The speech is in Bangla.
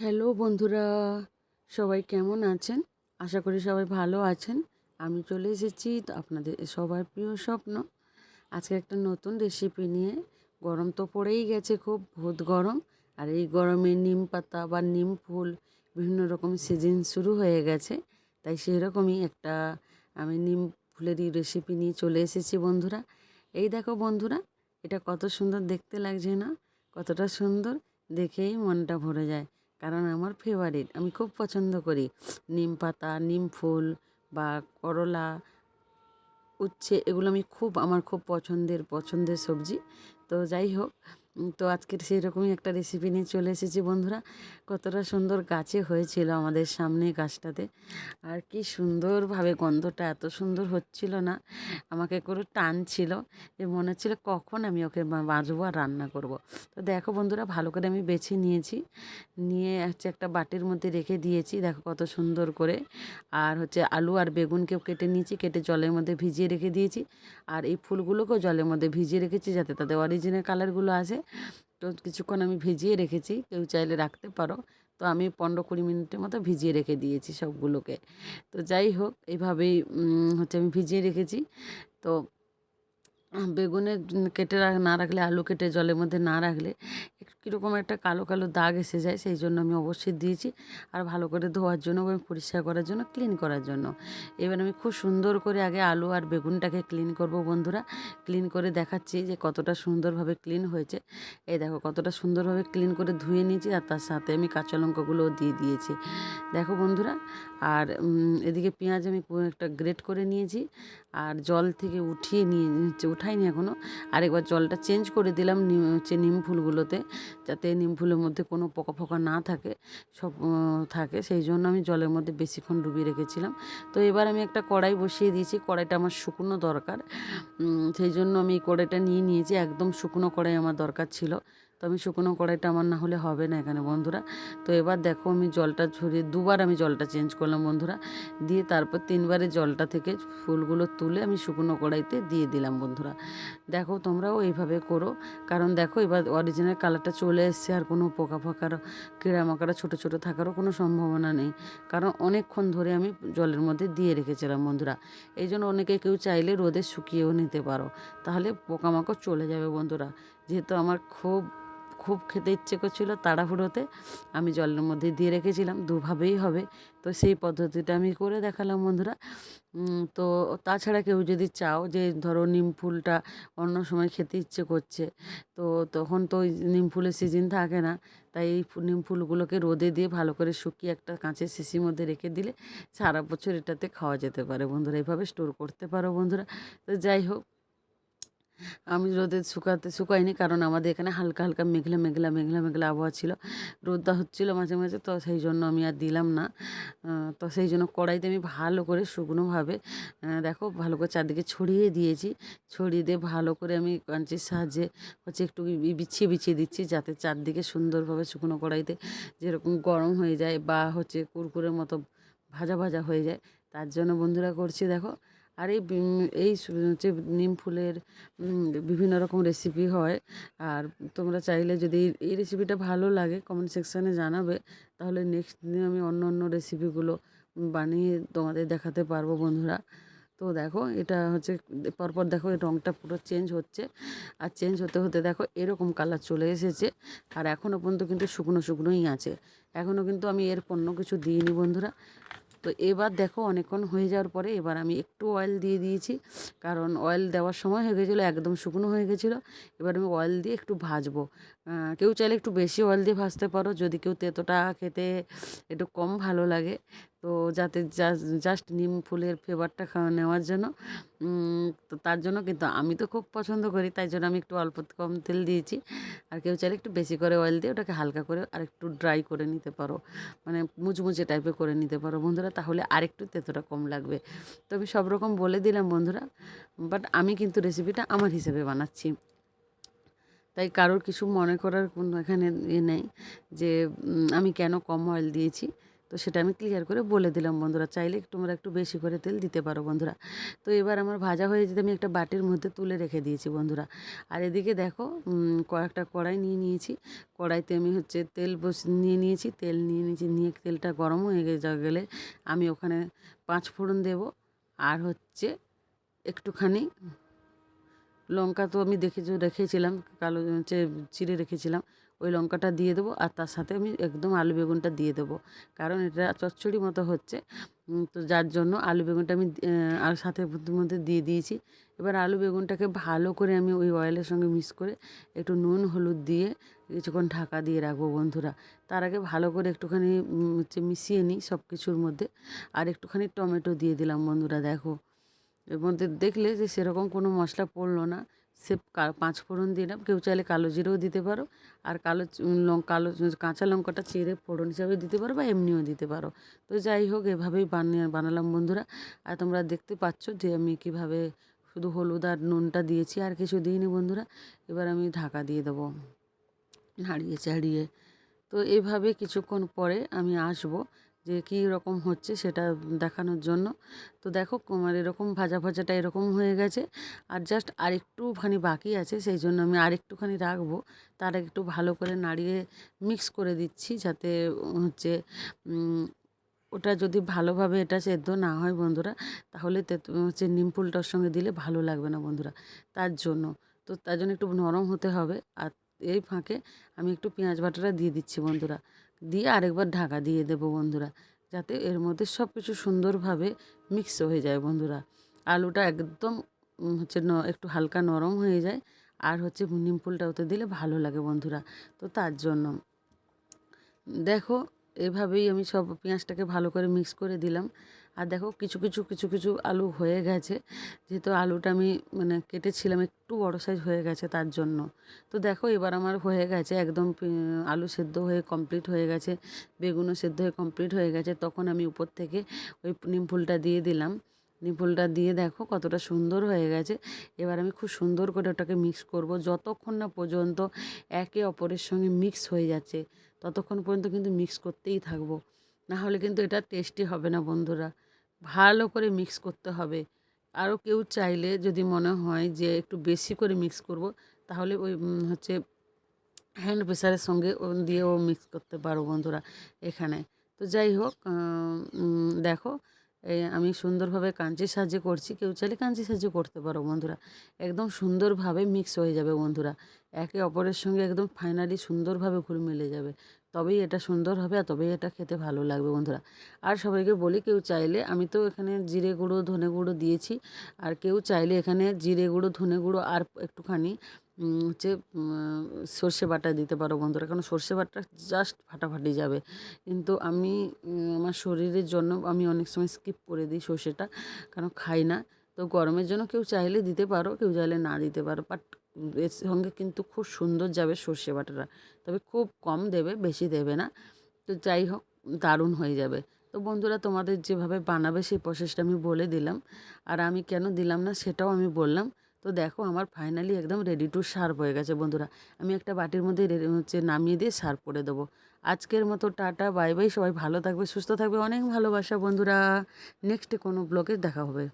হ্যালো বন্ধুরা। সবাই কেমন আছেন? আশা করি সবাই ভালো আছেন। আমি চলে এসেছি আপনাদের, সবার প্রিয় স্বপ্ন। আজকে একটা নতুন রেসিপি নিয়ে। গরম তো পড়েই গেছে খুব ভূত গরম। আর এই গরমে নিম পাতা বা নিম ফুল বিভিন্ন রকম সিজন শুরু হয়ে গেছে। তাই সেই রকমই একটা আমি নিম ফুলেরই রেসিপি নিয়ে চলে এসেছি, বন্ধুরা। এই দেখো, বন্ধুরা, এটা কত সুন্দর দেখতে লাগছে না? কতটা সুন্দর দেখেই মনটা ভরে যায়। কারণ আমার ফেভারিট আমি খুব পছন্দ করি। নিম পাতা, নিম ফুল বা করলা, উচ্ছে, এগুলো আমি খুব, আমার খুব পছন্দের পছন্দের সবজি। তো যাই হোক তো আজকের সেই রকমই একটা রেসিপি নিয়ে চলে এসেছি বন্ধুরা। কতটা সুন্দর গাছে হয়েছিল আমাদের সামনে গাছটাতে। আর কি সুন্দরভাবে গন্ধটা এত সুন্দর হচ্ছিল না, আমাকে করে টানছিল যে মনে হচ্ছিল কখন আমি ওকে বাঁচবো আর রান্না করব। তো দেখো বন্ধুরা, ভালো করে আমি বেছে নিয়েছি। নিয়ে হচ্ছে একটা বাটির মধ্যে রেখে দিয়েছি, দেখো কত সুন্দর করে। আর হচ্ছে আলু আর বেগুনকেও কেটে নিয়েছি, কেটে জলের মধ্যে ভিজিয়ে রেখে দিয়েছি। আর এই ফুলগুলোকেও জলের মধ্যে ভিজিয়ে রেখেছি যাতে তাদের অরিজিনাল কালারগুলো আসে। তো কিছুক্ষণ আমি ভিজিয়ে রেখেছি, কেউ চাইলে রাখতে পারো। তো আমি পনেরো কুড়ি মিনিটের মতো ভিজিয়ে রেখে দিয়েছি সবগুলোকে। তো যাই হোক এইভাবেই হচ্ছে আমি ভিজিয়ে রেখেছি। তো বেগুনে কেটে না রাখলে, আলু কেটে জলের মধ্যে না রাখলে কীরকম একটা কালো কালো দাগ এসে যায়, সেই জন্য আমি অবশ্যই দিয়েছি। আর ভালো করে ধোয়ার জন্য এবং পরিষ্কার করার জন্য ক্লিন করার জন্য। এবার আমি খুব সুন্দর করে আগে আলু আর বেগুনটাকে ক্লিন করব বন্ধুরা। ক্লিন করে দেখাচ্ছি যে কতটা সুন্দরভাবে ক্লিন হয়েছে। এই দেখো, কতটা সুন্দরভাবে ক্লিন করে ধুয়ে নিয়েছি আর তার সাথে আমি কাঁচা লঙ্কাগুলোও দিয়ে দিয়েছি। দেখো বন্ধুরা, আর এদিকে পেঁয়াজ আমি একটা গ্রেট করে নিয়েছি। আর জল থেকে উঠিয়ে নিয়ে উঠাইনি এখনও আরেকবার জলটা চেঞ্জ করে দিলাম হচ্ছে নিম ফুলগুলোতে, যাতে নিম ফুলের মধ্যে কোনো পোকা ফোকা না থাকে, সব থাকে। সেই জন্য আমি জলের মধ্যে বেশিক্ষণ ডুবিয়ে রেখেছিলাম। তো এবার আমি একটা কড়াই বসিয়ে দিয়েছি, কড়াইটা আমার শুকনো দরকার। সেই জন্য আমি এই কড়াইটা নিয়ে নিয়েছি, একদম শুকনো কড়াই আমার দরকার ছিল। তো আমি শুকনো কড়াইটা আমার না হলে হবে না এখানে বন্ধুরা। তো এবার দেখো আমি জলটা ঝরিয়ে, দুবার আমি জলটা চেঞ্জ করলাম বন্ধুরা। দিয়ে তারপর তিনবারে জলটা থেকে ফুলগুলো তুলে আমি শুকনো কড়াইতে দিয়ে দিলাম বন্ধুরা। দেখো তোমরাও এইভাবে করো। কারণ দেখো এবার অরিজিনাল কালারটা চলে এসছে, আর কোনো পোকা ফোকার কীড়ামাকড়া ছোটো ছোটো থাকারও কোনো সম্ভাবনা নেই। কারণ অনেকক্ষণ ধরে আমি জলের মধ্যে দিয়ে রেখেছিলাম বন্ধুরা। এই জন্য অনেকে কেউ চাইলে রোদে শুকিয়েও নিতে পারো। তাহলে পোকামাকড় চলে যাবে বন্ধুরা। যেহেতু আমার খুব খুব খেতে ইচ্ছে করছিল তাড়াহুড়োতে। আমি জলের মধ্যে দিয়ে রেখেছিলাম, দুভাবেই হবে। তো সেই পদ্ধতিটা আমি করে দেখালাম বন্ধুরা। তো তাছাড়া কেউ যদি চাও যে ধরো নিম ফুলটা অন্য সময় খেতে ইচ্ছে করছে, তো তখন তো ওই নিম ফুলের সিজন থাকে না। তাই এই নিম ফুলগুলোকে রোদে দিয়ে ভালো করে শুকিয়ে একটা কাঁচের শিশির মধ্যে রেখে দিলে সারা বছর এটাতে খাওয়া যেতে পারে বন্ধুরা। এইভাবে স্টোর করতে পারো বন্ধুরা। তো যাই হোক আমি রোদে শুকাতে, শুকাইনি কারণ আমাদের এখানে হালকা হালকা মেঘলা মেঘলা মেঘলা মেঘলা আবহাওয়া ছিল। রোদটা হচ্ছিল মাঝে মাঝে, তো সেই জন্য আমি আর দিলাম না। তো সেই জন্য কড়াইতে আমি ভালো করে শুকনোভাবে দেখো ভালো করে চারদিকে ছড়িয়ে দিয়েছি। ছড়িয়ে দিয়ে ভালো করে আমি কাঞ্চির সাহায্যে হচ্ছে একটু বিছিয়ে বিছিয়ে দিচ্ছি যাতে চারদিকে সুন্দরভাবে শুকনো কড়াইতে যেরকম গরম হয়ে যায় বা হচ্ছে কুরকুরের মতো ভাজা ভাজা হয়ে যায়। তার জন্য বন্ধুরা করছি দেখো আর এই এই হচ্ছে নিম ফুলের বিভিন্ন রকম রেসিপি হয়, আর তোমরা চাইলে যদি এই- এই রেসিপিটা ভালো লাগে কমেন্ট সেকশানে জানাবে, তাহলে নেক্সট দিন আমি অন্য অন্য রেসিপিগুলো বানিয়ে তোমাদের দেখাতে পারব বন্ধুরা। তো দেখো, এটা হচ্ছে, পরপর দেখো, এই রঙটা পুরো চেঞ্জ হচ্ছে, আর চেঞ্জ হতে হতে দেখো, এরকম কালার চলে এসেছে, আর এখনও পর্যন্ত কিন্তু শুকনো শুকনোই আছে। এখনও কিন্তু আমি এর পণ্য কিছু দিইনি বন্ধুরা। তো এবার দেখো অনেকক্ষণ হয়ে যাওয়ার পরে এবার আমি একটু অয়েল দিয়ে দিয়েছি। কারণ অয়েল দেওয়ার সময় হয়ে গেছিল, একদম শুকনো হয়ে গেছিল। এবার আমি অয়েল দিয়ে একটু ভাজবো। কেউ চাইলে একটু বেশি অয়েল দিয়ে ভাজতে পারো। যদি কেউ তেতোটা খেতে একটু কম ভালো লাগে। তো যাতে জাস্ট নিম ফুলের ফ্লেভারটা খাওয়া, নেওয়ার জন্য তো তার জন্য কিন্তু আমি তো খুব পছন্দ করি, তাই জন্য আমি একটু অল্প কম তেল দিয়েছি। আর কেউ চাইলে একটু বেশি করে অয়েল দিয়ে ওটাকে হালকা করে আর একটু ড্রাই করে নিতে পারো মানে মুচমুচে টাইপের করে নিতে পারো বন্ধুরা, তাহলে আরেকটু তেতোটা কম লাগবে। তো আমি সব রকম বলে দিলাম বন্ধুরা বাট আমি কিন্তু রেসিপিটা আমার হিসেবে বানাচ্ছি। তাই কারোর কিছু মনে করার কোনো এখানে ইয়ে নেই যে আমি কেন কম অয়েল দিয়েছি। তো সেটা আমি ক্লিয়ার করে বলে দিলাম, বন্ধুরা, চাইলে তোমরা একটু বেশি করে তেল দিতে পারো, বন্ধুরা। তো এবার আমার ভাজা হয়ে যেতে আমি একটা বাটির মধ্যে তুলে রেখে দিয়েছি, বন্ধুরা। আর এদিকে দেখো কয়েকটা কড়াই নিয়ে নিয়েছি। কড়াইতে আমি হচ্ছে তেল বস, নিয়ে নিয়েছি, তেল নিয়ে নিয়েছি, নিয়ে তেলটা গরম হয়ে গেলে আমি ওখানে পাঁচ ফোড়ন দেব। আর হচ্ছে একটুখানি লঙ্কা তো আমি দেখে রেখেছিলাম, কালো হচ্ছে চিড়ে রেখেছিলাম। ওই লঙ্কাটা দিয়ে দেবো আর তার সাথে আমি একদম আলু বেগুনটা দিয়ে দেবো। কারণ এটা চচ্চড়ি মতো হচ্ছে। তো যার জন্য আলু বেগুনটা আমি আর সাথে মধ্যে দিয়ে দিয়েছি। এবার আলু বেগুনটাকে ভালো করে আমি ওই অয়েলের সঙ্গে মিক্স করে একটু নুন, হলুদ দিয়ে কিছুক্ষণ ঢাকা দিয়ে রাখব বন্ধুরা। তার আগে ভালো করে একটুখানি হচ্ছে মিশিয়ে নিই সব কিছুর মধ্যে। আর একটুখানি টমেটো দিয়ে দিলাম বন্ধুরা, দেখো। এর মধ্যে দেখলে যে সেরকম কোনো মশলা পড়ল না। সে পাঁচ ফোড়ন দিলাম কেউ চাইলে কালো জিরেও দিতে পারো। আর কালো কালো কাঁচা লঙ্কাটা চিড়ে ফোড়ন হিসাবে দিতে পারো বা এমনিও দিতে পারো। তো যাই হোক, এভাবেই বানিয়ে, বানালাম বন্ধুরা। আর তোমরা দেখতে পাচ্ছ যে আমি কীভাবে শুধু হলুদ আর নুনটা দিয়েছি, আর কিছু দিইনি বন্ধুরা। এবার আমি ঢাকা দিয়ে দেবো। নাড়িয়ে চাড়িয়ে। তো এভাবে কিছুক্ষণ পরে আমি আসব। যে কী রকম হচ্ছে সেটা দেখানোর জন্য। তো দেখো, আমার এরকম ভাজা ভাজাটা এরকম হয়ে গেছে। আর জাস্ট আরেকটুখানি বাকি আছে, সেই জন্য আমি আরেকটুখানি রাখব। তার একটু ভালো করে নাড়িয়ে মিক্স করে দিচ্ছি যাতে হচ্ছে ওটা যদি ভালোভাবে এটা সেদ্ধ না হয় বন্ধুরা, তাহলে হচ্ছে নিম ফুলটার সঙ্গে দিলে ভালো লাগবে না বন্ধুরা। তার জন্য, তো তার জন্য একটু নরম হতে হবে। আর এই ফাঁকে আমি একটু পেঁয়াজ বাটাটা দিয়ে দিচ্ছি বন্ধুরা। দিয়ে আরেকবার ঢাকা দিয়ে দেবো বন্ধুরা, যাতে এর মধ্যে সব কিছু সুন্দরভাবে মিক্স হয়ে যায় বন্ধুরা। আলুটা একদম হচ্ছে একটু হালকা নরম হয়ে যায়, আর হচ্ছে নিম ফুলটা ওতে দিলে ভালো লাগে বন্ধুরা। তো তার জন্য দেখো, এভাবেই আমি সব পেঁয়াজটাকে ভালো করে মিক্স করে দিলাম। আর দেখো কিছু কিছু কিছু কিছু আলু হয়ে গেছে। যেহেতু আলুটা আমি মানে কেটেছিলাম একটু বড় সাইজ হয়ে গেছে তার জন্য। তো দেখো এবার আমার হয়ে গেছে একদম আলু সেদ্ধ হয়ে কমপ্লিট হয়ে গেছে, বেগুনও সেদ্ধ হয়ে কমপ্লিট হয়ে গেছে। তখন আমি উপর থেকে ওই নিম ফুলটা দিয়ে দিলাম। নিম ফুলটা দিয়ে দেখো কতটা সুন্দর হয়ে গেছে। এবার আমি খুব সুন্দর করে ওটাকে মিক্স করব। যতক্ষণ না পর্যন্ত একে অপরের সঙ্গে মিক্স হয়ে যাচ্ছে, ততক্ষণ পর্যন্ত কিন্তু মিক্স করতেই থাকব। না হলে কিন্তু এটা টেস্টি হবে না বন্ধুরা। ভালো করে মিক্স করতে হবে। আরও কেউ চাইলে যদি মনে হয় যে একটু বেশি করে মিক্স করব, তাহলে ওই হচ্ছে হ্যান্ড প্রেসারের সঙ্গে দিয়েও মিক্স করতে পারো বন্ধুরা এখানে। তো যাই হোক দেখো আমি সুন্দরভাবে কাঞ্চির সাহায্যে করছি। কেউ চাইলে কাঞ্চির সাহায্যে করতে পারো বন্ধুরা। একদম সুন্দরভাবে মিক্স হয়ে যাবে বন্ধুরা। একে অপরের সঙ্গে একদম ফাইনালি সুন্দরভাবে ঘুরে মিলে যাবে। তবেই এটা সুন্দর হবে আর তবেই এটা খেতে ভালো লাগবে বন্ধুরা। আর সবাইকে বলি, কেউ চাইলে, আমি তো এখানে জিরে গুঁড়ো, ধনে গুঁড়ো দিয়েছি। আর কেউ চাইলে এখানে জিরে গুঁড়ো, ধনে গুঁড়ো আর একটুখানি হচ্ছে সর্ষে বাটা দিতে পারো বন্ধুরা। কারণ সর্ষে বাটা জাস্ট ফাটাফাটি যাবে। কিন্তু আমি আমার শরীরের জন্য আমি অনেক সময় স্কিপ করে দিই সর্ষেটা। কারণ খাই না। তো গরমের জন্য কেউ চাইলে দিতে পারো, কেউ চাইলে না দিতে পারো। বাট এর সঙ্গে কিন্তু খুব সুন্দর যাবে সর্ষে বাটাটা। তবে খুব কম দেবে, বেশি দেবে না। তো যাই হোক, দারুণ হয়ে যাবে। তো বন্ধুরা, তোমাদের যেভাবে বানাবে সেই প্রসেসটা আমি বলে দিলাম। আর আমি কেন দিলাম না সেটাও আমি বললাম। তো দেখো, আমার ফাইনালি একদম রেডি টু সার্ভ হয়ে গেছে বন্ধুরা। আমি একটা বাটির মধ্যে হচ্ছে নামিয়ে দিয়ে সার্ভ করে দেবো। আজকের মতো টাটা, বাই বাই, সবাই ভালো থাকবে, সুস্থ থাকবে। অনেক ভালোবাসা বন্ধুরা। নেক্সটে কোনো ব্লগে দেখা হবে।